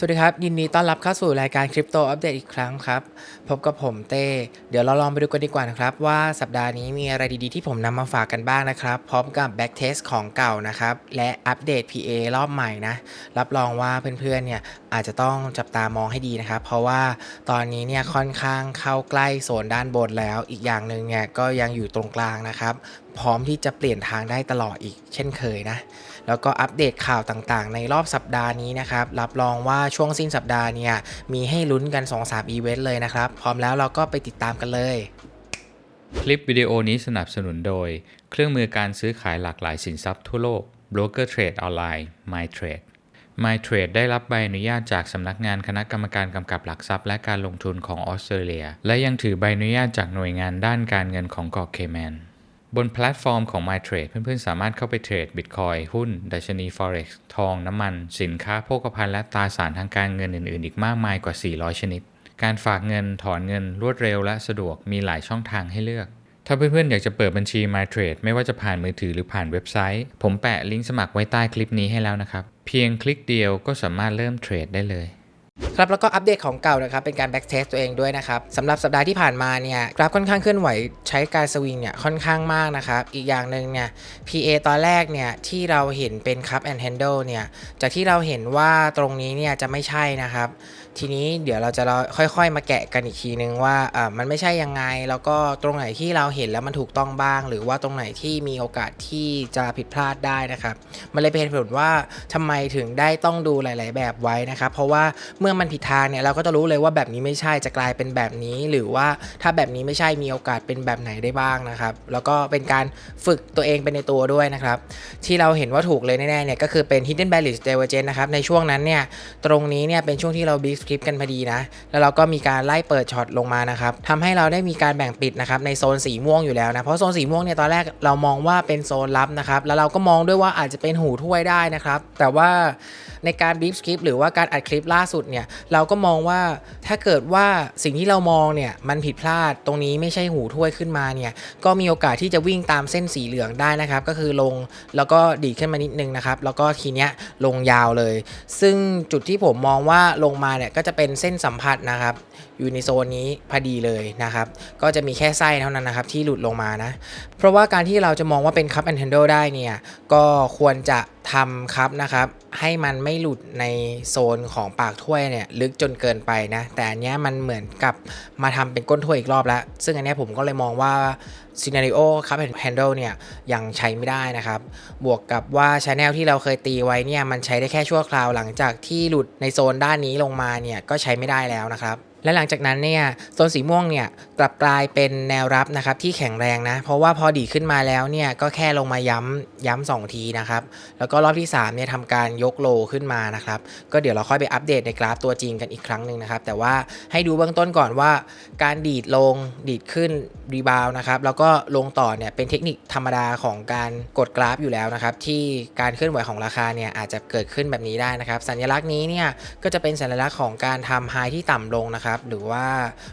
สวัสดีครับ ยินดีต้อนรับเข้าสู่รายการคริปโตอัปเดตอีกครั้งครับ พบกับผมเต้ เดี๋ยวเราลองไปดูกันดีกว่านะครับ ว่าสัปดาห์นี้มีอะไรดีๆที่ผมนำมาฝากกันบ้างนะครับ พร้อมกับแบ็กเทสของเก่านะครับ และอัปเดต PA รอบใหม่นะ รับรองว่าเพื่อนๆเนี่ยอาจจะต้องจับตามองให้ดีนะครับ เพราะว่าตอนนี้เนี่ยค่อนข้างเข้าใกล้โซนด้านบนแล้ว อีกอย่างหนึ่งเนี่ยก็ยังอยู่ตรงกลางนะครับ พร้อมที่จะเปลี่ยนทางได้ตลอดอีกเช่นเคยนะ แล้วก็อัปเดตข่าวต่างๆ ในรอบสัปดาห์นี้นะครับ รับรองว่าช่วงสิ้นสัปดาห์เนี่ยมีให้ลุ้นกัน 2-3 อีเวนต์เลยนะครับ พร้อมแล้วเราก็ไปติดตามกันเลย คลิปวิดีโอนี้สนับสนุนโดย เครื่องมือการซื้อขายหลากหลายสินทรัพย์ทั่วโลก Broker Trade ออนไลน์ MyTrade MyTrade ได้รับใบอนุญาตจากสำนักงานคณะกรรมการกำกับหลักทรัพย์และการลงทุนของออสเตรเลีย และยังถือใบอนุญาตจากหน่วยงานด้านการเงินของเกาะเคแมน บนแพลตฟอร์มของ MyTrade เพื่อนๆ สามารถเข้าไปเทรดบิตคอยหุ้น ดัชนี Forex ทอง น้ำมัน สินค้าโภคภัณฑ์และตราสารทางการเงินอื่นๆ อีกมากมายกว่า 400 ชนิด การฝากเงินถอนเงินรวดเร็วและสะดวกมีหลายช่องทางให้เลือก ถ้าเพื่อนๆ อยากจะเปิดบัญชี MyTrade ไม่ว่าจะผ่านมือถือหรือผ่านเว็บไซต์ ผมแปะลิงก์สมัครไว้ใต้คลิปนี้ให้แล้วนะครับ เพียงคลิกเดียวก็สามารถเริ่มเทรดได้เลย ครับแล้วก็อัปเดตของเก่านะครับเป็นการแบ็กเทสตัวเองด้วยนะครับสำหรับสัปดาห์ที่ผ่านมาเนี่ยกราฟค่อนข้างเคลื่อนไหวใช้การสวิงเนี่ยค่อนข้างมากนะครับอีกอย่างหนึ่งเนี่ย PA ตอนแรกเนี่ยที่เราเห็นเป็นคัพแอนด์แฮนเดิลเนี่ยจากที่เราเห็นว่าตรงนี้เนี่ยจะไม่ใช่นะครับ ทีนี้เดี๋ยวเราจะเราค่อยๆ มาแกะกันอีกทีนึงว่าอ่ามันไม่ใช่ยังไง แล้วก็ตรงไหนที่เราเห็นแล้วมันถูกต้องบ้าง หรือว่าตรงไหนที่มีโอกาสที่จะผิดพลาดได้นะครับมันเลยเป็นผลว่าทำไมถึงได้ต้องดูหลาย ๆ แบบไว้นะครับเพราะว่าเมื่อมันผิดทางเนี่ยเราก็จะรู้เลยว่าแบบนี้ไม่ใช่จะกลายเป็นแบบนี้ หรือว่าถ้าแบบนี้ไม่ใช่มีโอกาสเป็นแบบไหนได้บ้างนะครับ แล้วก็เป็นการฝึกตัวเองไปในตัวด้วยนะครับ ที่เราเห็นว่าถูกเลยแน่ๆเนี่ยก็คือเป็น hidden bearish divergence นะครับในช่วงนั้นเนี่ยตรงนี้เนี่ยเป็นช่วงที่เรา beat script กันพอดีนะแล้วเราก็มีการไล่เปิดช็อตลงมานะครับทำให้เราได้มีการแบ่งปิดนะครับในโซนสีม่วงอยู่แล้วนะเพราะโซนสีม่วงเนี่ยตอนแรกเรามองว่าเป็นโซนลับนะครับแล้วเราก็มองด้วยว่าอาจจะเป็นหูถ้วยได้นะครับแต่ว่า ในการบีฟสคริปหรือว่าการอัดคลิปล่าสุดเนี่ยเราก็มองว่าถ้าเกิดว่าสิ่งที่เรามองเนี่ยมันผิดพลาดตรงนี้ไม่ใช่หูถ้วยขึ้นมาเนี่ยก็มีโอกาสที่จะวิ่งตามเส้นสีเหลืองได้นะครับ ก็คือลงแล้วก็ดีดขึ้นมานิดนึงนะครับ แล้วก็ทีเนี้ยลงยาวเลย ซึ่งจุดที่ผมมองว่าลงมาเนี่ยก็จะเป็นเส้นสัมผัสนะครับ อยู่ในโซนนี้พอดีเลยนะครับ ก็จะมีแค่ไส้เท่านั้นนะครับ ที่หลุดลงมานะ เพราะว่าการที่เราจะมองว่าเป็นคัพแอนด์ handle ได้เนี่ยก็ควรจะ ทำครับนะครับ ให้มันไม่หลุดในโซนของปากถ้วยเนี่ยลึกจนเกินไปนะ แต่อันเนี้ยมันเหมือนกับมาทำเป็นก้นถ้วยอีกรอบแล้ว ซึ่งอันเนี้ยผมก็เลยมองว่าซีนารีโอคัพแอนด์ handle เนี่ยยังใช้ไม่ได้นะครับ บวกกับว่าชแนลที่เราเคยตีไว้เนี่ยมันใช้ได้แค่ชั่วคราวหลังจากที่หลุดในโซนด้านนี้ลงมาเนี่ยก็ใช้ไม่ได้แล้วนะครับและหลังจากนั้นเนี่ยโซนสีม่วงเนี่ยกลับกลายเป็นแนวรับนะครับที่แข็งแรงนะ เพราะว่าพอดีขึ้นมาแล้วเนี่ยก็แค่ลงมาย้ำย้ำสองทีนะครับ แล้วก็รอบที่3เนี่ยทำการยกโลขึ้นมานะครับ ก็เดี๋ยวเราค่อยไปอัปเดตในกราฟตัวจริงกันอีกครั้งหนึ่งนะครับ แต่ว่าให้ดูเบื้องต้นก่อนว่า การดีดลงดีดขึ้นรีบาวนะครับแล้วก็ลงต่อเนี่ยเป็นเทคนิคธรรมดาของการกดกราฟอยู่แล้วนะครับ ที่การเคลื่อนไหวของราคาเนี่ยอาจจะเกิดขึ้นแบบนี้ได้นะครับ สัญลักษณ์นี้เนี่ยก็จะเป็นสัญลักษณ์ของการทำไฮที่ต่ำลงนะครับหรือว่า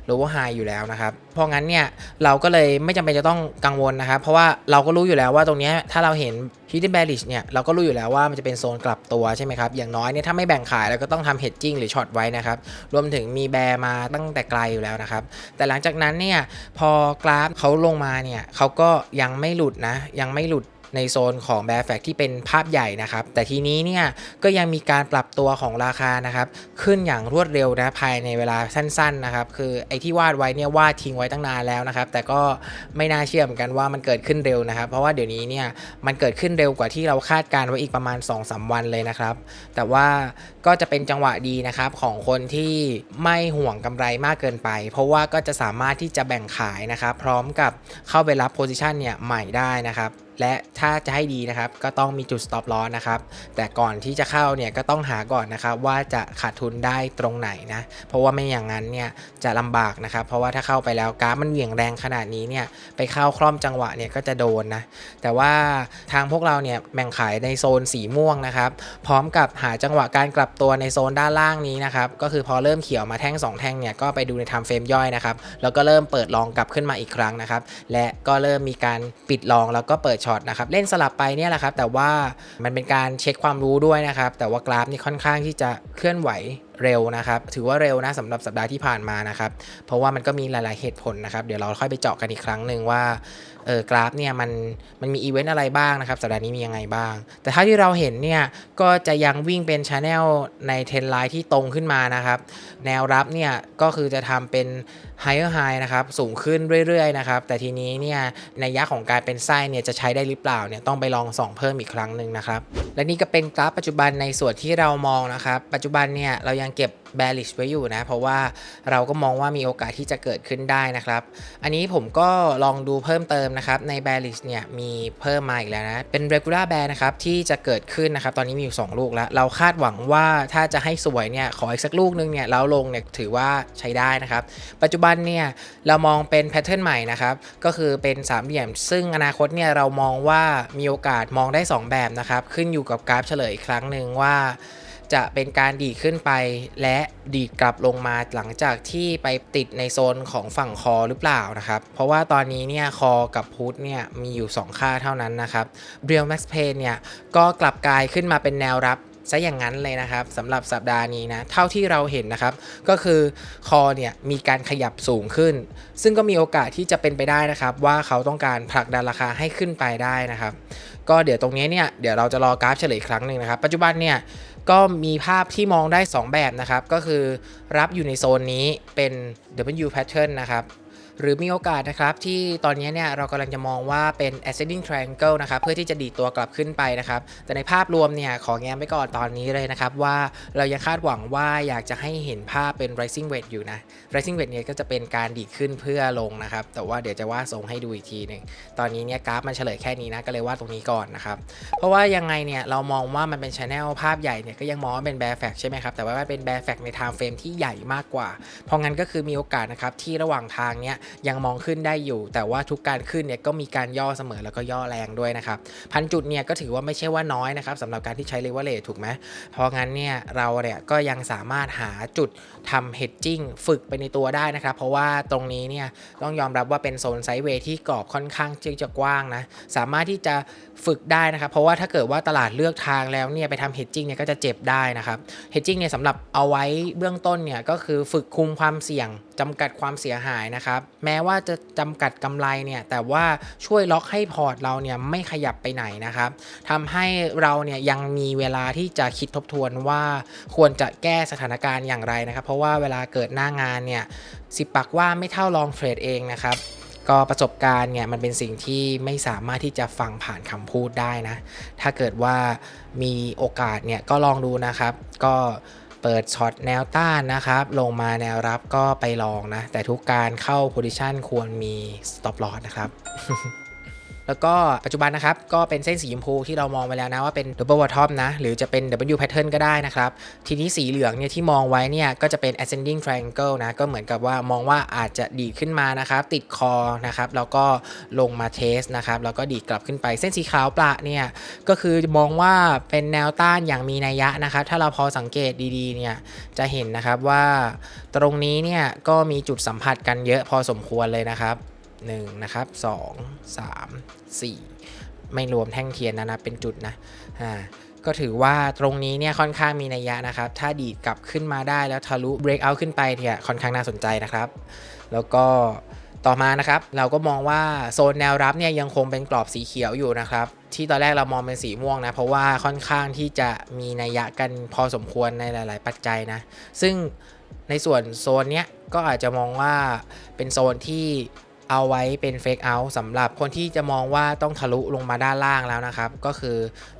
lower high อยู่แล้วนะครับ เพราะงั้นเนี่ยเราก็เลยไม่จำเป็นจะต้องกังวลนะครับ เพราะว่าเราก็รู้อยู่แล้วว่าตรงนี้ถ้าเราเห็น hidden bearish เนี่ยเราก็รู้อยู่แล้วว่ามันจะเป็นโซนกลับตัวใช่ไหมครับ อย่างน้อยเนี่ยถ้าไม่แบ่งขายเราก็ต้องทำ hedging หรือช็อตไว้นะครับ รวมถึงมีแบร์มาตั้งแต่ไกลอยู่แล้วนะครับ แต่หลังจากนั้นเนี่ยพอกราฟเขาลงมาเนี่ยเขาก็ยังไม่หลุดนะ ยังไม่หลุด ในโซนของแบร์แฟกที่เป็นภาพใหญ่นะครับ แต่ทีนี้เนี่ยก็ยังมีการปรับตัวของราคานะครับ ขึ้นอย่างรวดเร็วนะภายในเวลาสั้นๆนะครับ คือไอ้ที่วาดไว้เนี่ยวาดทิ้งไว้ตั้งนานแล้วนะครับ แต่ก็ไม่น่าเชื่อเหมือนกันว่ามันเกิดขึ้นเร็วนะครับ เพราะว่าเดี๋ยวนี้เนี่ยมันเกิดขึ้นเร็วกว่าที่เราคาดการไว้อีกประมาณ 2-3 วันเลยนะครับ แต่ว่าก็จะเป็นจังหวะดีนะครับของคนที่ไม่ห่วงกำไรมากเกินไป เพราะว่าก็จะสามารถที่จะแบ่งขายนะครับ พร้อมกับเข้าไปรับโพซิชันเนี่ยใหม่ได้นะครับ และถ้าจะให้ดีนะครับก็ต้องมีจุด stop loss นะครับ แต่ก่อนที่จะเข้าเนี่ยก็ต้องหาก่อนนะครับว่าจะขาดทุนได้ตรงไหนนะ เพราะว่าไม่อย่างนั้นเนี่ยจะลำบากนะครับ เพราะว่าถ้าเข้าไปแล้วกราฟมันเหวี่ยงแรงขนาดนี้เนี่ยไปเข้าคล่อมจังหวะเนี่ยก็จะโดนนะ แต่ว่าทางพวกเราเนี่ยแบ่งขายในโซนสีม่วงนะครับ พร้อมกับหาจังหวะการกลับตัวในโซนด้านล่างนี้นะครับ ก็คือพอเริ่มเขียวมาแท่ง 2 แท่งเนี่ยก็ไปดูใน time frame ย่อยนะครับ แล้วก็เริ่มเปิดลองกลับขึ้นมาอีกครั้งนะครับ และก็เริ่มมีการปิดลองแล้วก็เปิดช็อตนะครับเล่นสลับไปเนี่ยแหละครับ แต่ว่ามันเป็นการเช็คความรู้ด้วยนะครับ แต่ว่ากราฟนี่ค่อนข้างที่จะเคลื่อนไหวเร็วนะครับ ถือว่าเร็วนะสำหรับสัปดาห์ที่ผ่านมานะครับ เพราะว่ามันก็มีหลาย ๆเหตุผลนะครับ เดี๋ยวเราค่อยไปเจาะกันอีกครั้งหนึ่งว่า เออกราฟเนี่ยมันมันมีอีเวนต์อะไรบ้างนะครับสัปดาห์นี้มียังไงบ้าง แต่ถ้าที่เราเห็นเนี่ยก็จะยังวิ่งเป็นช n แนลในเทรนไลน์ที่ตรงขึ้นมานะครับ แนวรับเนี่ยก็คือจะทำเป็น higher high นะครับสูงขึ้นเรื่อยๆนะครับแต่ทีนี้เนี่ยในยะของการเป็นไส้เนี่ยจะใช้ได้หรือเปล่าเนี่ยต้องไปลองส่องเพิ่มอีกครั้งหนึ่งนะครับและนี่ก็เป็นกราฟปัจจุบันในส่วนที่เรามองนะครับ ปัจจุบันเนี่ยเรายังเก็บ bearish ไว้อยู่นะ เพราะว่าเราก็มองว่ามีโอกาสที่จะเกิดขึ้นได้นะครับ อันนี้ผมก็ลองดูเพิ่มเติมนะครับ ใน bearish เนี่ยมีเพิ่มมาอีกแล้วนะ เป็น regular bear นะครับ ที่จะเกิดขึ้นนะครับ ตอนนี้มีอยู่ 2 ลูกแล้ว เราคาดหวังว่าถ้าจะให้สวยเนี่ยขออีกสักลูกนึงเนี่ยแล้วลงเนี่ยถือว่าใช้ได้นะครับ ปัจจุบันเนี่ยเรามองเป็นแพทเทิร์นใหม่นะครับก็คือเป็นสามเหลี่ยม ซึ่งอนาคตเนี่ยเรามองว่ามีโอกาสมองได้ 2 แบบนะครับ ขึ้นอยู่กับกราฟเฉลยอีกครั้งหนึ่งว่า จะเป็นการดีดขึ้นไป และดีดกลับลงมาหลังจากที่ไปติดในโซนของฝั่งคอหรือเปล่านะครับ เพราะว่าตอนนี้เนี่ยคอกับพุทเนี่ยมีอยู่ 2 ค่าเท่านั้นนะครับเรียลแม็กซ์เพนเนี่ยก็กลับกลายขึ้นมาเป็นแนวรับซะอย่างนั้นเลยนะครับสำหรับสัปดาห์นี้นะเท่าที่เราเห็นนะครับ ก็คือคอเนี่ยมีการขยับสูงขึ้น ซึ่งก็มีโอกาสที่จะเป็นไปได้นะครับ ว่าเขาต้องการผลักดันราคาให้ขึ้นไปได้นะครับ ก็เดี๋ยวตรงนี้เนี่ยเดี๋ยวเราจะรอกราฟเฉลยครั้งหนึ่งนะครับ ปัจจุบันเนี่ย ก็มีภาพที่มองได้ 2 แบบนะครับ ก็คือรับอยู่ในโซนนี้เป็น W pattern นะครับ หรือมีโอกาสนะครับที่ตอนนี้เนี่ยเรากำลังจะมองว่าเป็น ascending triangle นะครับเพื่อที่จะดีดตัวกลับขึ้นไปนะครับ แต่ในภาพรวมเนี่ยขอแง้มไปก่อนตอนนี้เลยนะครับ ว่าเรายังคาดหวังว่าอยากจะให้เห็นภาพเป็น rising wedge อยู่นะ rising wedge เนี่ยก็จะเป็นการดีดขึ้นเพื่อลงนะครับ แต่ว่าเดี๋ยวจะวาดทรงให้ดูอีกทีหนึ่งตอนนี้เนี่ยกราฟมันเฉลยแค่นี้นะก็เลยวาดตรงนี้ก่อนนะครับ เพราะว่ายังไงเนี่ยเรามองว่ามันเป็นชแนลภาพใหญ่เนี่ยก็ยังมองว่าเป็น bear fact ใช่ไหมครับแต่ว่าเป็น bear fact ใน time frame ที่ใหญ่มากกว่า เพราะงั้นก็คือมีโอกาสนะครับที่ระหว่างทางเนี่ยยังมองขึ้นได้อยู่ แต่ว่าทุกการขึ้นเนี่ยก็มีการย่อเสมอแล้วก็ย่อแรงด้วยนะครับพันจุดเนี่ยก็ถือว่าไม่ใช่ว่าน้อยนะครับสำหรับการที่ใช้ leverage ถูกไหมเพราะงั้นเนี่ยเราเนี่ยก็ยังสามารถหาจุดทำ hedging ฝึกไปในตัวได้นะครับ เพราะว่าตรงนี้เนี่ยต้องยอมรับว่าเป็นโซนไซด์เวย์ที่กรอบค่อนข้างที่จะกว้างนะสามารถที่จะฝึกได้นะครับ เพราะว่าถ้าเกิดว่าตลาดเลือกทางแล้วเนี่ยไปทำ hedging เนี่ยก็จะเจ็บได้นะครับ hedging เนี่ยสำหรับเอาไว้เบื้องต้นเนี่ยก็คือฝึกคุมความเสี่ยงจำกัดความเสียหายนะครับ แม้ว่าจะจำกัดกำไรเนี่ยแต่ว่าช่วยล็อกให้พอร์ตเราเนี่ยไม่ขยับไปไหนนะครับทำให้เราเนี่ยยังมีเวลาที่จะคิดทบทวนว่าควรจะแก้สถานการณ์อย่างไรนะครับ เพราะว่าเวลาเกิดหน้างานเนี่ยสิบปักว่าไม่เท่าลองเทรดเองนะครับก็ประสบการณ์เนี่ยมันเป็นสิ่งที่ไม่สามารถที่จะฟังผ่านคำพูดได้นะ ถ้าเกิดว่ามีโอกาสเนี่ยก็ลองดูนะครับ ก็ เปิดช็อตแนวต้านนะครับ ลงมาแนวรับก็ไปลองนะ แต่ทุกการเข้าโพ i ิชันควรมี stop loss นะครับ แล้วก็ปัจจุบันนะครับ ก็เป็นเส้นสีชมพูที่เรามองไปแล้วนะว่าเป็น double bottom นะ หรือจะเป็น W pattern ก็ได้นะครับ ทีนี้สีเหลืองเนี่ยที่มองไว้เนี่ยก็จะเป็น ascending triangle นะ ก็เหมือนกับว่ามองว่าอาจจะดีขึ้นมานะครับ ติดคอนะครับ แล้วก็ลงมาเทสนะครับ แล้วก็ดีกลับขึ้นไปเส้นสีขาวประเนี่ยก็คือมองว่าเป็นแนวต้านอย่างมีนัยยะนะครับ ถ้าเราพอสังเกตดีๆเนี่ยจะเห็นนะครับว่าตรงนี้เนี่ยก็มีจุดสัมผัสกันเยอะพอสมควรเลยนะครับ 1นะครับ2 3 4 ไม่รวมแท่งเทียนนะนะเป็นจุดนะอ่าก็ถือว่าตรงนี้เนี่ยค่อนข้างมีนัยยะนะครับ ถ้าดีดกลับขึ้นมาได้แล้วทะลุ break out ขึ้นไปเนี่ยค่อนข้างน่าสนใจนะครับ แล้วก็ต่อมานะครับ เราก็มองว่าโซนแนวรับเนี่ยยังคงเป็นกรอบสีเขียวอยู่นะครับ ที่ตอนแรกเรามองเป็นสีม่วงนะ เพราะว่าค่อนข้างที่จะมีนัยยะกันพอสมควรในหลาย ๆ ปัจจัยนะ ซึ่งในส่วนโซนเนี้ยก็อาจจะมองว่าเป็นโซนที่ เอาไว้เป็นเฟกเอาท์สำหรับคนที่จะมองว่าต้องทะลุลงมาด้านล่างแล้วนะครับ ก็คือ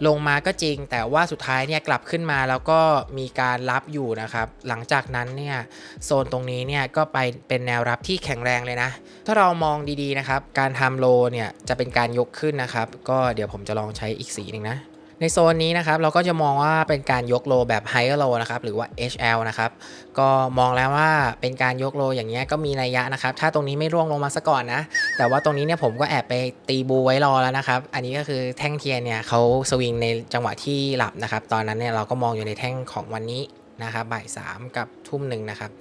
ลงมาก็จริง แต่ว่าสุดท้ายเนี่ยกลับขึ้นมาแล้วก็มีการรับอยู่นะครับ หลังจากนั้นเนี่ยโซนตรงนี้เนี่ยก็ไปเป็นแนวรับที่แข็งแรงเลยนะ ถ้าเรามองดีๆนะครับ การทำโลเนี่ยจะเป็นการยกขึ้นนะครับ ก็เดี๋ยวผมจะลองใช้อีกสีหนึ่งนะ ในโซนนี้นะครับเราก็จะมองว่าเป็นการยกโลแบบ higher low นะครับหรือว่า HL นะครับก็มองแล้วว่าเป็นการยกโลอย่างเงี้ยก็มีนัยยะนะครับถ้าตรงนี้ไม่ร่วงลงมาซะก่อนนะ แต่ว่าตรงนี้เนี่ยผมก็แอบไปตีบูไว้รอแล้วนะครับ อันนี้ก็คือแท่งเทียนเนี่ยเขาสวิงในจังหวะที่หลับนะครับ ตอนนั้นเนี่ยเราก็มองอยู่ในแท่งของวันนี้นะครับบ่ายสามกับทุ่มหนึ่งนะครับ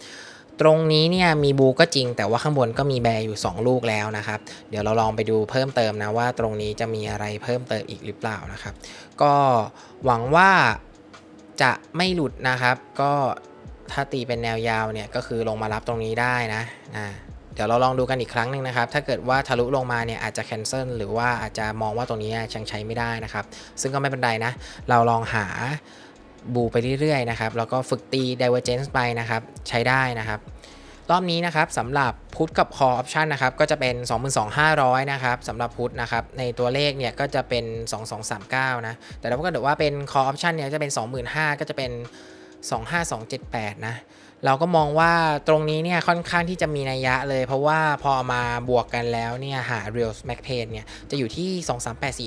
ตรงนี้เนี่ยมีบูก็จริง แต่ว่าข้างบนก็มีแบร์อยู่ 2 ลูกแล้วนะครับ เดี๋ยวเราลองไปดูเพิ่มเติมนะว่าตรงนี้จะมีอะไรเพิ่มเติมอีกหรือเปล่านะครับ ก็หวังว่าจะไม่หลุดนะครับ ก็ถ้าตีเป็นแนวยาวเนี่ยก็คือลงมารับตรงนี้ได้นะอ่าเดี๋ยวเราลองดูกันอีกครั้งหนึ่งนะครับ ถ้าเกิดว่าทะลุลงมาเนี่ยอาจจะ cancel หรือว่าอาจจะมองว่าตรงนี้ยังใช้ไม่ได้นะครับ ซึ่งก็ไม่เป็นไรนะ เราลองหา บูไปเรื่อยๆนะครับแล้วก็ฝึกตี divergence ไปนะครับใช้ได้นะครับ รอบนี้นะครับสำหรับพุทกับคอออปชันนะครับก็จะเป็น 22,500 นะครับสำหรับพุทนะครับในตัวเลขเนี่ยก็จะเป็น 2239 นะแต่ถ้าเกิดว่าเป็นคอออปชันเนี่ยจะเป็น 25,000 ก็จะเป็น 25278 นะ เราก็มองว่าตรงนี้เนี่ยค่อนข้างที่จะมีนัยยะเลย เพราะว่าพอมาบวกกันแล้วเนี่ยหา real mac pain เนี่ยจะอยู่ที่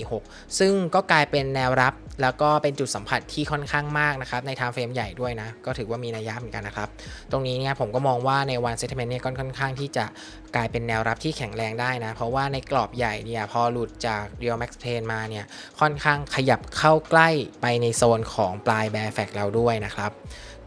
23846 ซึ่งก็กลายเป็นแนวรับ แล้วก็เป็นจุดสัมผัสที่ค่อนข้างมากนะครับใน time frame ใหญ่ด้วยนะ ก็ถือว่ามีนัยยะเหมือนกันนะครับ ตรงนี้เนี่ยผมก็มองว่าในวัน sentiment เนี่ยก็ค่อนข้างที่จะกลายเป็นแนวรับที่แข็งแรงได้นะ เพราะว่าในกรอบใหญ่เนี่ยพอหลุดจาก real max pain มาเนี่ยค่อนข้างขยับเข้าใกล้ไปในโซนของปลาย bear flag เราด้วยนะครับ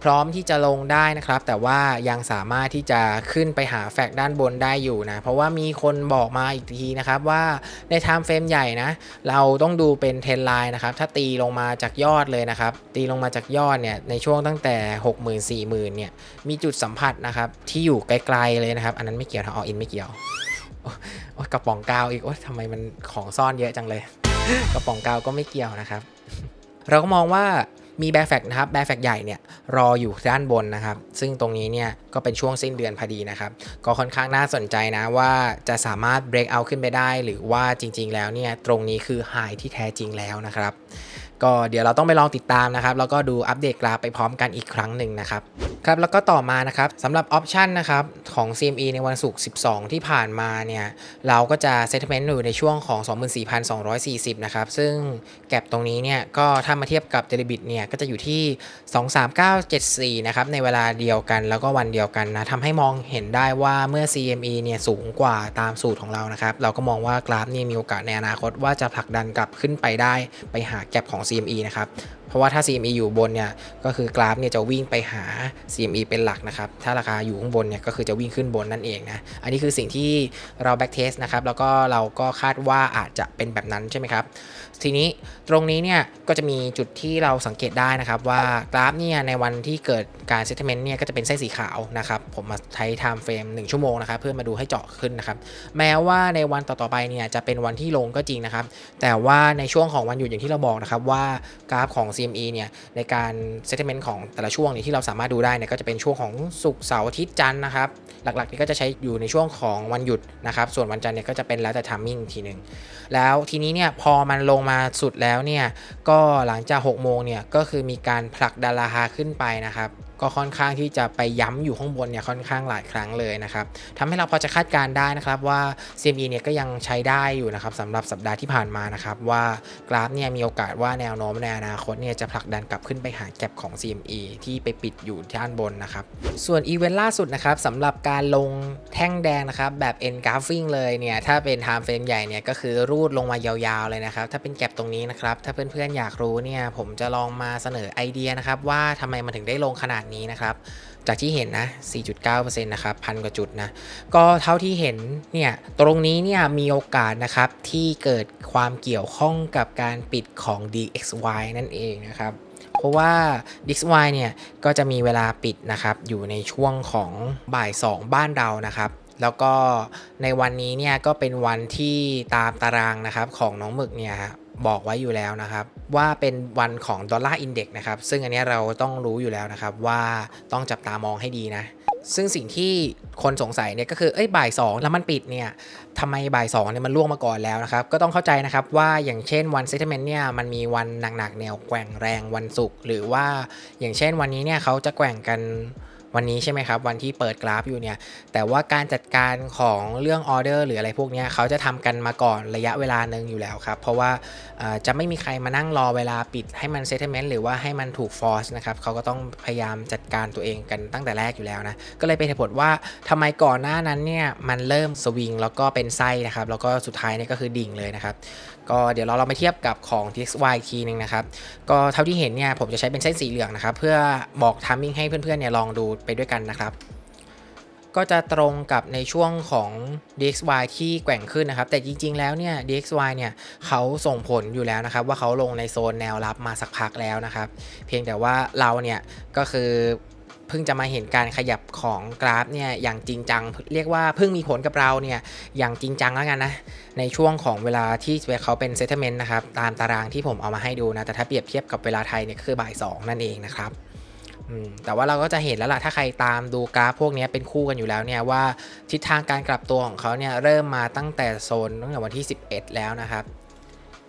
พร้อมที่จะลงได้นะครับ แต่ว่ายังสามารถที่จะขึ้นไปหาแฟกด้านบนได้อยู่นะ เพราะว่ามีคนบอกมาอีกทีนะครับว่าใน time frame ใหญ่นะ เราต้องดูเป็นเทรนไลน์นะครับ ถ้าตีลงมาจากยอดเลยนะครับ ตีลงมาจากยอดเนี่ย ในช่วงตั้งแต่ 60,000 40,000 เนี่ย มีจุดสัมผัสนะครับ ที่อยู่ไกลๆเลยนะครับ อันนั้นไม่เกี่ยวทางออินไม่เกี่ยว โอ๊ยโอ๊ยกระป๋องกาวอีก โอ๊ยทำไมมันของซ่อนเยอะจังเลย กระป๋องกาวก็ไม่เกี่ยวนะครับเราก็มองว่า มีแบแฟกนะครับแบแฟกใหญ่เนี่ยรออยู่ด้านบนนะครับ ซึ่งตรงนี้เนี่ยก็เป็นช่วงสิ้นเดือนพอดีนะครับ ก็ค่อนข้างน่าสนใจนะว่าจะสามารถ break out ขึ้นไปได้ หรือว่าจริง ๆ แล้วเนี่ยตรงนี้คือไฮที่แท้จริงแล้วนะครับ ก็เดี๋ยวเราต้องไปลองติดตามนะครับ แล้วก็ดูอัปเดตกราฟไปพร้อมกันอีกครั้งหนึ่งนะครับครับแล้วก็ต่อมานะครับสำหรับออปชันนะครับของ CME ในวันศุกร์ 12 ที่ผ่านมาเนี่ยเราก็จะ settlement อยู่ในช่วงของ 24,240 นะครับ ซึ่งแก็บตรงนี้เนี่ยก็ถ้ามาเทียบกับ d e l i b i t เนี่ยก็จะอยู่ที่ 23974 นะครับในเวลาเดียวกันแล้วก็วันเดียวกันนะทำให้มองเห็นได้ว่าเมื่อ CME เนี่ยสูงกว่าตามสูตรของเรานะครับ เราก็มองว่ากราฟนี่มีโอกาสในอนาคตว่าจะผลักดันกลับขึ้นไปได้ไปหาแก็บของ CME นะครับ เพราะว่าถ้า CME อยู่บนเนี่ยก็คือกราฟเนี่ยจะวิ่งไปหา CME เป็นหลักนะครับ ถ้าราคาอยู่ข้างบนเนี่ยก็คือจะวิ่งขึ้นบนนั่นเองนะ อันนี้คือสิ่งที่เรา back test นะครับแล้วก็เราก็คาดว่าอาจจะเป็นแบบนั้นใช่ไหมครับ ทีนี้ตรงนี้เนี่ยก็จะมีจุดที่เราสังเกตได้นะครับว่ากราฟเนี่ยในวันที่เกิดการ settlement เนี่ยก็จะเป็นเส้นสีขาวนะครับผมมาใช้ time frame 1ชั่วโมงนะครับเพื่อมาดูให้เจาะขึ้นนะครับแม้ว่าในวันต่อๆไปเนี่ยจะเป็นวันที่ลงก็จริงนะครับแต่ว่าในช่วงของวันหยุดอย่างที่เราบอกนะครับว่ากราฟของ CME เนี่ยในการ settlement ของแต่ละช่วงเนี่ยที่เราสามารถดูได้เนี่ยก็จะเป็นช่วงของศุกร์เสาร์อาทิตย์จันทร์นะครับ หลักๆนี่ก็จะใช้อยู่ในช่วงของวันหยุดนะครับ ส่วนวันจันทร์เนี่ยก็จะเป็นแล้วแต่ timing อีกทีหนึ่งแล้วทีนี้เนี่ยพอมันลงมาสุดแล้วเนี่ยก็หลังจาก6โมงเนี่ยก็คือมีการผลักดาราคาขึ้นไปนะครับ ก็ค่อนข้างที่จะไปย้ำอยู่ข้างบนเนี่ยค่อนข้างหลายครั้งเลยนะครับทำให้เราพอจะคาดการได้นะครับว่า CME เนี่ยก็ยังใช้ได้อยู่นะครับสำหรับสัปดาห์ที่ผ่านมานะครับว่ากราฟเนี่ยมีโอกาสว่าแนวโน้มในอนาคตเนี่ยจะผลักดันกลับขึ้นไปหาแก็บของ CME ที่ไปปิดอยู่ด้านบนนะครับส่วนอีเวนต์ล่าสุดนะครับสำหรับการลงแท่งแดงนะครับแบบ N graphing เลยเนี่ยถ้าเป็น time frame ใหญ่เนี่ยก็คือรูดลงมายาวๆเลยนะครับถ้าเป็นแก็บตรงนี้นะครับถ้าเพื่อนๆอยากรู้เนี่ยผมจะลองมาเสนอไอเดียนะครับว่าทำไมมันถึงได้ลงขนาดนี้นะครับ จากที่เห็นนะ 4.9%นะครับพันกว่าจุดนะ ก็เท่าที่เห็นเนี่ยตรงนี้เนี่ยมีโอกาสนะครับที่เกิดความเกี่ยวข้องกับการปิดของ DXY นั่นเองนะครับเพราะว่า DXY เนี่ยก็จะมีเวลาปิดนะครับอยู่ในช่วงของบ่าย 2 บ้านเรานะครับ แล้วก็ในวันนี้เนี่ยก็เป็นวันที่ตามตารางนะครับของน้องหมึกเนี่ยฮะ บอกไว้อยู่แล้วนะครับ ว่าเป็นวันของดอลลาร์อินเด็กนะครับ ซึ่งอันนี้เราต้องรู้อยู่แล้วนะครับว่าต้องจับตามองให้ดีนะ ซึ่งสิ่งที่คนสงสัยเนี่ยก็คือเอ้ยบ่ายสองแล้วมันปิดเนี่ยทำไมบ่ายสองเนี่ยมันล่วงมาก่อนแล้วนะครับ ก็ต้องเข้าใจนะครับว่าอย่างเช่นวันเซ t ต m e n t เนี่ยมันมีวันหนักๆแนวแกว่งแรงวันศุกร์หรือว่าอย่างเช่นวันนี้เนี่ยเขาจะแกว่งกัน วันนี้ใช่ไหมครับ วันที่เปิดกราฟอยู่เนี่ย แต่ว่าการจัดการของเรื่องออเดอร์หรืออะไรพวกนี้เขาจะทำกันมาก่อนระยะเวลาหนึ่งอยู่แล้วครับ เพราะว่าจะไม่มีใครมานั่งรอเวลาปิดให้มันเซ t ต m e n t หรือว่าให้มันถูกฟอร์สนะครับเขาก็ต้องพยายามจัดการตัวเองกันตั้งแต่แรกอยู่แล้วนะ ก็เลยเป็นเหตุผลว่าทำไมก่อนหน้านั้นเนี่ยมันเริ่มสวิงแล้วก็เป็นไส้นะครับแล้วก็สุดท้ายเนี่ยก็คือดิ่งเลยนะครับ ก็เดี๋ยวเราเรามาเทียบกับของ TXY อีกทีนึงนะครับ ก็เท่าที่เห็นเนี่ยผมจะใช้เป็นเส้นสีเหลืองนะครับ เพื่อบอกทามมิ่งให้เพื่อนๆเนี่ยลองดูไปด้วยกันนะครับ ก็จะตรงกับในช่วงของ DXY ที่แกว่งขึ้นนะครับ แต่จริงๆแล้วเนี่ย DXY เนี่ยเขาส่งผลอยู่แล้วนะครับ ว่าเขาลงในโซนแนวรับมาสักพักแล้วนะครับ เพียงแต่ว่าเราเนี่ยก็คือ เพิ่งจะมาเห็นการขยับของกราฟเนี่ยอย่างจริงจัง เรียกว่าเพิ่งมีผลกับเราเนี่ยอย่างจริงจังแล้วกันนะ ในช่วงของเวลาที่เขาเป็นเซต l e m e n t นะครับตามตารางที่ผมเอามาให้ดูนะ แต่ถ้าเปรียบเทียบกับเวลาไทยเนี่ยคือบ่าย 2 นั่นเองนะครับแต่ว่าเราก็จะเห็นแล้วล่ะถ้าใครตามดูกราฟพวกนี้เป็นคู่กันอยู่แล้วเนี่ยว่าทิศทางการกลับตัวของเขาเนี่ยเริ่มมาตั้งแต่โซนตั้งแต่วันที่ 11 แล้วนะครับ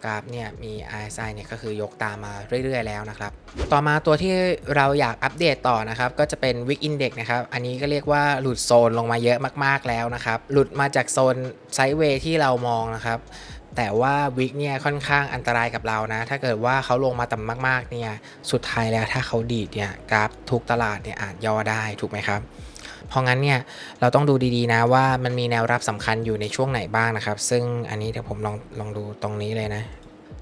กราฟเนี่ยมี RSI เนี่ยก็คือยกตามมาเรื่อย ๆ แล้วนะครับ ต่อมาตัวที่เราอยากอัปเดตต่อนะครับ ก็จะเป็น Wick Index นะครับ อันนี้ก็เรียกว่าหลุดโซนลงมาเยอะมากๆแล้วนะครับ หลุดมาจากโซนไซด์เวย์ที่เรามองนะครับแต่ว่าวิกเนี่ยค่อนข้างอันตรายกับเรานะ ถ้าเกิดว่าเขาลงมาต่ำมากๆเนี่ย สุดท้ายแล้วถ้าเขาดีดเนี่ยกราฟทุกตลาดเนี่ยอาจย่อได้ถูกไหมครับ เพราะงั้นเนี่ยเราต้องดูดีๆนะว่ามันมีแนวรับสำคัญอยู่ในช่วงไหนบ้างนะครับ ซึ่งอันนี้เดี๋ยวผมลองลองดูตรงนี้เลยนะ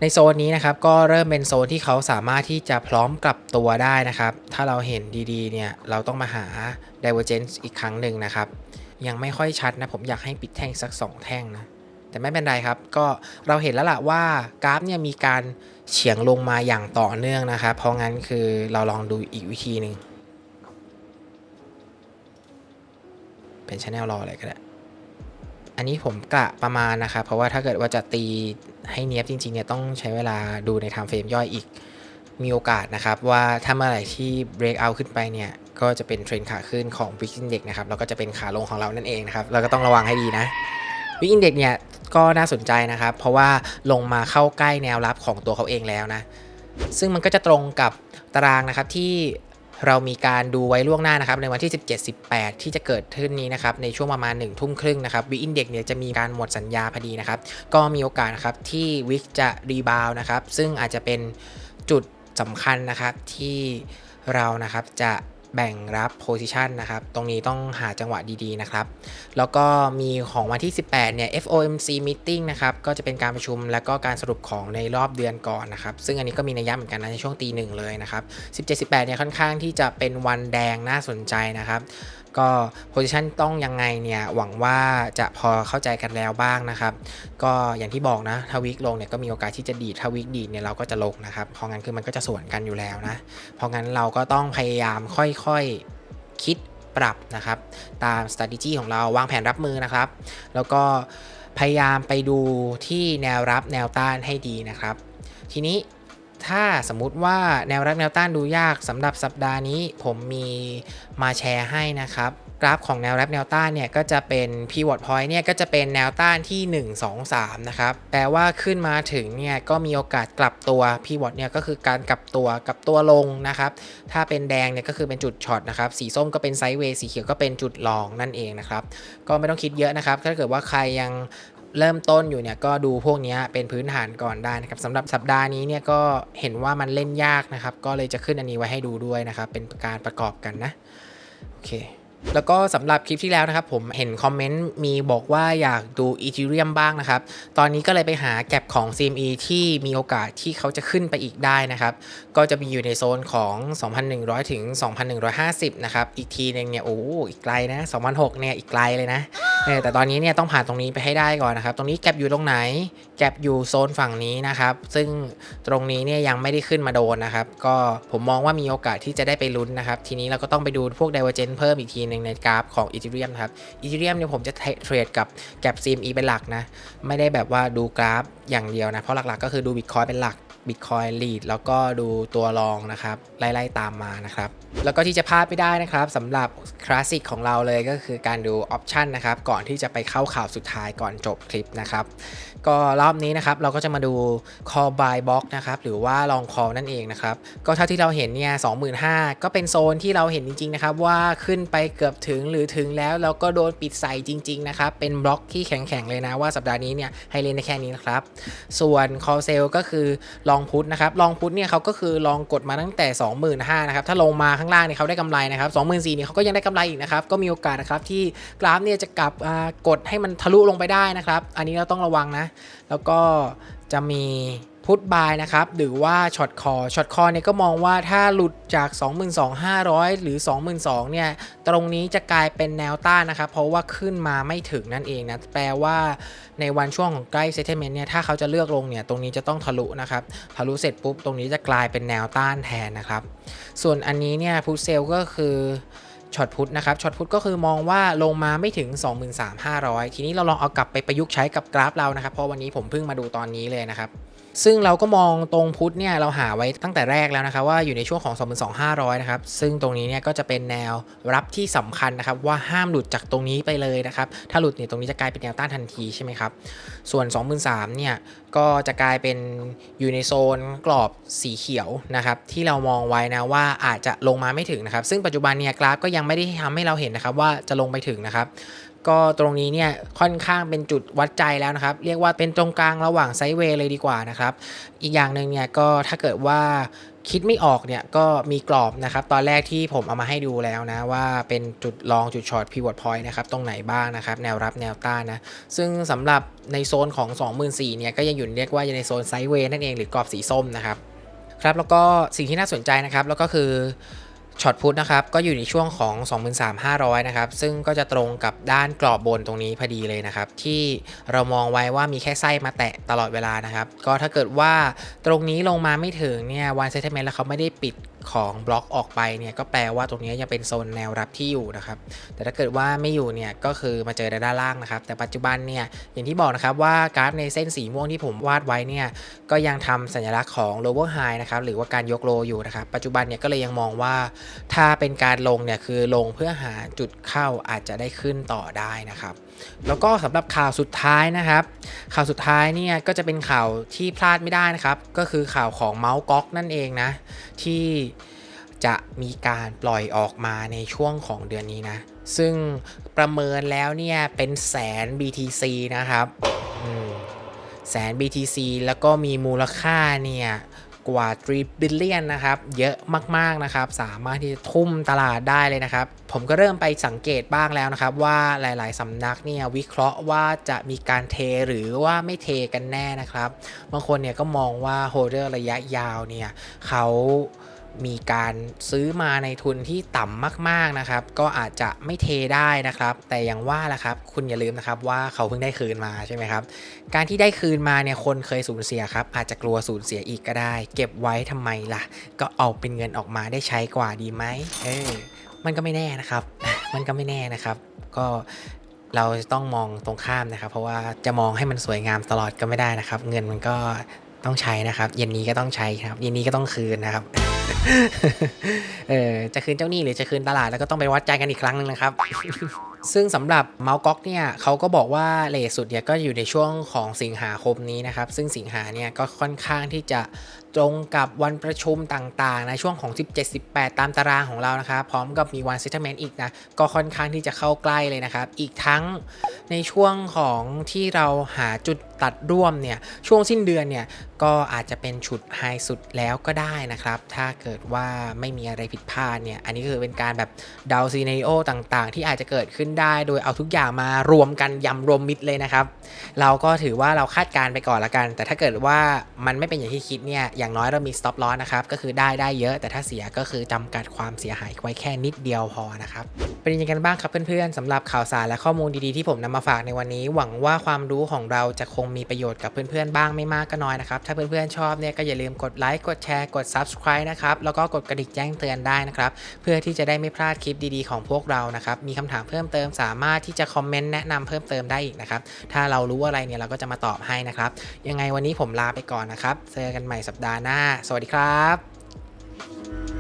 ในโซนนี้นะครับก็เริ่มเป็นโซนที่เขาสามารถที่จะพร้อมกลับตัวได้นะครับ ถ้าเราเห็นดีๆเนี่ยเราต้องมาหา divergence อีกครั้งหนึ่งนะครับ ยังไม่ค่อยชัดนะผมอยากให้ปิดแท่งสัก 2 แท่งนะแต่ไม่เป็นไรครับ ก็เราเห็นแล้วล่ะว่ากราฟเนี่ยมีการเฉียงลงมาอย่างต่อเนื่องนะครับ เพราะงั้นคือเราลองดูอีกวิธีหนึ่ง เป็นชแนลรอเลยก็ได้ อันนี้ผมกะประมาณนะครับ เพราะว่าถ้าเกิดว่าจะตีให้เนี้ยบจริงๆเนี่ยต้องใช้เวลาดูใน time frame ย่อยอีกมีโอกาสนะครับ ว่าถ้าเมื่อไหร่ที่ break out ขึ้นไปเนี่ย ก็จะเป็นเทรนขาขึ้นของ Wix Index นะครับแล้วก็จะเป็นขาลงของเรานั่นเองนะครับเราก็ต้องระวังให้ดีนะ Wix Index เนี่ยก็น่าสนใจนะครับ เพราะว่าลงมาเข้าใกล้แนวรับของตัวเขาเองแล้วนะ ซึ่งมันก็จะตรงกับตารางนะครับที่ เรามีการดูไว้ล่วงหน้านะครับในวันที่ 17-18 ที่จะเกิดขึ้นนี้นะครับในช่วงประมาณ1ทุ่มครึ่งนะครับวิอินเด็กเนี่ยจะมีการหมดสัญญาพอดีนะครับก็มีโอกาสนะครับที่วิกจะรีบาวนะครับซึ่งอาจจะเป็นจุดสำคัญนะครับที่เรานะครับจะ แบ่งรับโพซิชันนะครับ ตรงนี้ต้องหาจังหวะดีๆนะครับ แล้วก็มีของวันที่ 18 เนี่ย FOMC meeting นะครับ ก็จะเป็นการประชุมแล้วก็การสรุปของในรอบเดือนก่อนนะครับ ซึ่งอันนี้ก็มีนัยยะเหมือนกันนะในช่วงตีหนึ่งเลยนะครับ 17-18 เนี่ยค่อนข้างที่จะเป็นวันแดงน่าสนใจนะครับก็โพซิชันต้องยังไงเนี่ยหวังว่าจะพอเข้าใจกันแล้วบ้างนะครับ ก็อย่างที่บอกนะถ้าวิกลงเนี่ยก็มีโอกาสที่จะดีดถ้าวิกดีดเนี่ยเราก็จะลงนะครับเพราะงั้นคือมันก็จะสวนกันอยู่แล้วนะ เพราะงั้นเราก็ต้องพยายามค่อยๆคิดปรับนะครับ ตาม strategy ของเราวางแผนรับมือนะครับ แล้วก็พยายามไปดูที่แนวรับแนวต้านให้ดีนะครับ ทีนี้ ถ้าสมมุติว่าแนวรับแนวต้านดูยากสำหรับสัปดาห์นี้ผมมีมาแชร์ให้นะครับกราฟของแนวรับแนวต้านเนี่ยก็จะเป็น pivot point เนี่ยก็จะเป็นแนวต้านที่ 1 2 3 นะครับ แปลว่าขึ้นมาถึงเนี่ยก็มีโอกาสกลับตัว pivot เนี่ยก็คือการกลับตัวกลับตัวลงนะครับ ถ้าเป็นแดงเนี่ยก็คือเป็นจุดช็อตนะครับ สีส้มก็เป็นไซด์เวย์ สีเขียวก็เป็นจุดลองนั่นเองนะครับ ก็ไม่ต้องคิดเยอะนะครับ ถ้าเกิดว่าใครยัง เริ่มต้นอยู่เนี่ยก็ดูพวกนี้เป็นพื้นฐานก่อนได้นะครับสำหรับสัปดาห์นี้เนี่ยก็เห็นว่ามันเล่นยากนะครับ ก็เลยจะขึ้นอันนี้ไว้ให้ดูด้วยนะครับ เป็นการประกอบกันนะ โอเค แล้วก็สำหรับคลิปที่แล้วนะครับ ผมเห็นคอมเมนต์มีบอกว่าอยากดู Ethereum บ้างนะครับ ตอนนี้ก็เลยไปหาแก็บของ CME ที่มีโอกาสที่เขาจะขึ้นไปอีกได้นะครับ ก็จะมีอยู่ในโซนของ 2,100 ถึง 2,150 นะครับ อีกทีหนึงเนี่ย โอ้อีกไกลนะ2,600เนี่ยอีกไกลเลยนะแต่ตอนนี้เนี่ยต้องผ่านตรงนี้ไปให้ได้ก่อนนะครับ ตรงนี้แก็บอยู่ตรงไหน แก็บอยู่โซนฝั่งนี้นะครับ ซึ่งตรงนี้เนี่ยยังไม่ได้ขึ้นมาโดนนะครับ ก็ผมมองว่ามีโอกาสที่จะได้ไปลุ้นนะครับ ทีนี้เราก็ต้องไปดูพวก divergence เพิ่มอีกทีหนึ่งในกราฟของ Ethereum นะครับ Ethereum เนี่ยผมจะเทรดกับแก็บ CME เป็นหลักนะ ไม่ได้แบบว่าดูกราฟอย่างเดียวนะ เพราะหลักๆ ก็คือดู Bitcoin เป็นหลัก Bitcoin lead แล้วก็ดูตัวรองนะครับ ไล่ ๆ ตามมานะครับ แล้วก็ที่จะพลาดไม่ได้นะครับสำหรับคลาสสิกของเราเลยก็คือการดูออปชันนะครับ ก่อนที่จะไปเข้าข่าวสุดท้ายก่อนจบคลิปนะครับก็รอบนี้นะครับเราก็จะมาดู call buy box นะครับหรือว่า long call นั่นเองนะครับก็เท่าที่เราเห็นเนี่ย25,000ก็เป็นโซนที่เราเห็นจริงๆนะครับว่าขึ้นไปเกือบถึงหรือถึงแล้วแล้วก็โดนปิดใส่จริง ๆ นะครับ เป็นบล็อกที่แข็งๆเลยนะว่าสัปดาห์นี้เนี่ยให้เล่นได้แค่นี้นะครับ ส่วน call sell ก็คือ long put นะครับ long put เนี่ยเขาก็คือลองกดมาตั้งแต่ 25,000นะครับถ้าลงมาข้างล่างเนี่ยเขาได้กำไรนะครับ24,000เนี่ยเขาก็ยังได้กำไรอีกนะครับก็มีโอกาสนะครับที่กราฟเนี่ยจะกลับกดให้มันทะลุลงไปได้นะครับอันนี้เราต้องระวังนะแล้วก็จะมีพุทบายนะครับ หรือว่าช็อตคอช็อตคอเนี่ยก็มองว่าถ้าหลุดจาก 22,500 หรือ 22,000เนี่ย ตรงนี้จะกลายเป็นแนวต้านนะครับ เพราะว่าขึ้นมาไม่ถึงนั่นเองนะ แปลว่าในวันช่วงของใกล้เซ t เ e เมนต์เนี่ย ถ้าเขาจะเลือกลงเนี่ย ตรงนี้จะต้องทะลุนะครับ ทะลุเสร็จปุ๊บ ตรงนี้จะกลายเป็นแนวต้านแทนนะครับ ส่วนอันนี้เนี่ยพุทเซลก็คือ ช็อตพุทนะครับช็อตพุทก็คือมองว่าลงมาไม่ถึง 23,500 ทีนี้เราลองเอากลับไปประยุกต์ใช้กับกราฟเรานะครับ เพราะวันนี้ผมเพิ่งมาดูตอนนี้เลยนะครับ ซึ่งเราก็มองตรงพุทธเนี่ยเราหาไว้ตั้งแต่แรกแล้วนะครับว่าอยู่ในช่วงของ 22,500 นะครับ ซึ่งตรงนี้เนี่ยก็จะเป็นแนวรับที่สำคัญนะครับว่าห้ามหลุดจากตรงนี้ไปเลยนะครับ ถ้าหลุดเนี่ยตรงนี้จะกลายเป็นแนวต้านทันทีใช่ไหมครับ ส่วน 23,000เนี่ยก็จะกลายเป็นอยู่ในโซนกรอบสีเขียวนะครับที่เรามองไว้นะว่าอาจจะลงมาไม่ถึงนะครับ ซึ่งปัจจุบันเนี่ยกราฟก็ยังไม่ได้ทำให้เราเห็นนะครับว่าจะลงไปถึงนะครับ ก็ตรงนี้เนี่ยค่อนข้างเป็นจุดวัดใจแล้วนะครับ เรียกว่าเป็นตรงกลางระหว่างไซด์เวย์เลยดีกว่านะครับ อีกอย่างหนึ่งเนี่ยก็ถ้าเกิดว่าคิดไม่ออกเนี่ยก็มีกรอบนะครับ ตอนแรกที่ผมเอามาให้ดูแล้วนะ ว่าเป็นจุดลองจุดช็อตพีวอตพอยต์นะครับ ตรงไหนบ้างนะครับ แนวรับแนวต้านนะ ซึ่งสำหรับในโซนของ 24,000เนี่ยก็ยังอยู่เรียกว่าอยู่ในโซนไซด์เวย์นั่นเองหรือกรอบสีส้มนะครับครับแล้วก็สิ่งที่น่าสนใจนะครับแล้วก็คือ ช็อตพุทนะครับก็อยู่ในช่วงของ 23,500 นะครับ ซึ่งก็จะตรงกับด้านกรอบบนตรงนี้พอดีเลยนะครับ ที่เรามองไว้ว่ามีแค่ไส้มาแตะตลอดเวลานะครับ ก็ถ้าเกิดว่าตรงนี้ลงมาไม่ถึงเนี่ยวันเซตเมนต์แล้วเขาไม่ได้ปิดของบล็อกออกไปเนี่ยก็แปลว่าตรงนี้ยังเป็นโซนแนวรับที่อยู่นะครับ แต่ถ้าเกิดว่าไม่อยู่เนี่ยก็คือมาเจอด้านล่างนะครับ แต่ปัจจุบันเนี่ยอย่างที่บอกนะครับว่ากราฟในเส้นสีม่วงที่ผมวาดไว้เนี่ยก็ยังทำสัญลักษณ์ของ lower high นะครับหรือว่าการยกโลอยู่นะครับ ปัจจุบันเนี่ยก็เลยยังมองว่า ถ้าเป็นการลงเนี่ยคือลงเพื่อหาจุดเข้าอาจจะได้ขึ้นต่อได้นะครับ แล้วก็สำหรับข่าวสุดท้ายนะครับ ข่าวสุดท้ายเนี่ยก็จะเป็นข่าวที่พลาดไม่ได้นะครับ ก็คือข่าวของเมาส์ก๊อกนั่นเองนะ ที่จะมีการปล่อยออกมาในช่วงของเดือนนี้นะ ซึ่งประเมินแล้วเนี่ย เป็นแสน BTC นะครับแสน BTC แล้วก็มีมูลค่าเนี่ย กว่า3 billion นะครับ เยอะมาก ๆ นะครับ สามารถที่จะทุ่มตลาดได้เลยนะครับ ผมก็เริ่มไปสังเกตบ้างแล้วนะครับ ว่าหลาย ๆ สำนักเนี่ยวิเคราะห์ว่าจะมีการเทหรือว่าไม่เทกันแน่นะครับ บางคนเนี่ยก็มองว่าโฮเดอร์ระยะยาวเนี่ยเขา มีการซื้อมาในทุนที่ต่ำมากๆนะครับ ก็อาจจะไม่เทได้นะครับ แต่อย่างว่าละครับ คุณอย่าลืมนะครับว่าเขาเพิ่งได้คืนมาใช่ไหมครับ การที่ได้คืนมาเนี่ยคนเคยสูญเสียครับ อาจจะกลัวสูญเสียอีกก็ได้ เก็บไว้ทำไมล่ะ ก็เอาเป็นเงินออกมาได้ใช้กว่าดีไหมเออมันก็ไม่แน่นะครับ มันก็ไม่แน่นะครับ ก็เราต้องมองตรงข้ามนะครับ เพราะว่าจะมองให้มันสวยงามตลอดก็ไม่ได้นะครับ เงินมันก็ ต้องใช้นะครับ เย็นนี้ก็ต้องใช้ครับ เย็นนี้ก็ต้องคืนนะครับ เออจะคืนเจ้าหนี้หรือจะคืนตลาดแล้วก็ต้องไปวัดใจกันอีกครั้งหนึ่งนะครับ ซึ่งสำหรับเมาส์ก๊อกเนี่ยเขาก็บอกว่าเลทสุดเนี่ยก็อยู่ในช่วงของสิงหาคมนี้นะครับ ซึ่งสิงหาเนี่ยก็ค่อนข้างที่จะตรงกับวันประชุมต่างๆ ในช่วงของ 17-18 ตามตารางของเรานะครับ พร้อมกับมีวันเซ t เมนต์อีกนะ ก็ค่อนข้างที่จะเข้าใกล้เลยนะครับ อีกทั้งในช่วงของที่เราหาจุดตัดร่วมเนี่ย ช่วงสิ้นเดือนเนี่ย ก็อาจจะเป็นชุดไฮสุดแล้วก็ได้นะครับ ถ้าเกิดว่าไม่มีอะไรผิดพลาดเนี่ย อันนี้คือเป็นการแบบเดาซีเนโอต่างๆ ที่อาจจะเกิดขึ้นได้ โดยเอาทุกอย่างมารวมกันยำรวมมิดเลยนะครับ เราก็ถือว่าเราคาดการณ์ไปก่อนละกัน แต่ถ้าเกิดว่ามันไม่เป็นอย่างที่คิดเนี่ยอย่างน้อยเรามี stop loss นะครับ ก็คือได้ได้เยอะ แต่ถ้าเสียก็คือจำกัดความเสียหายไว้แค่นิดเดียวพอนะครับ เป็นยังไงกันบ้างครับเพื่อนๆสำหรับข่าวสารและข้อมูลดีๆที่ผมนำมาฝากในวันนี้ หวังว่าความรู้ของเราจะคงมีประโยชน์กับเพื่อนๆบ้างไม่มากก็น้อยนะครับ ถ้าเพื่อนๆชอบเนี่ยก็อย่าลืมกดไลค์กดแชร์กด subscribe นะครับแล้วก็กดกระดิ่งแจ้งเตือนได้นะครับเพื่อที่จะได้ไม่พลาดคลิปดีๆของพวกเรานะครับมีคำถามเพิ่มเติมสามารถที่จะคอมเมนต์แนะนำเพิ่มเติมได้อีกนะครับถ้าเรารู้อะไรเนี่ยเราก็จะมาตอบให้นะครับยังไงวันนี้ผมลาไปก่อนนะครับเจอกันใหม่สัปดาห์หน้า สวัสดีครับ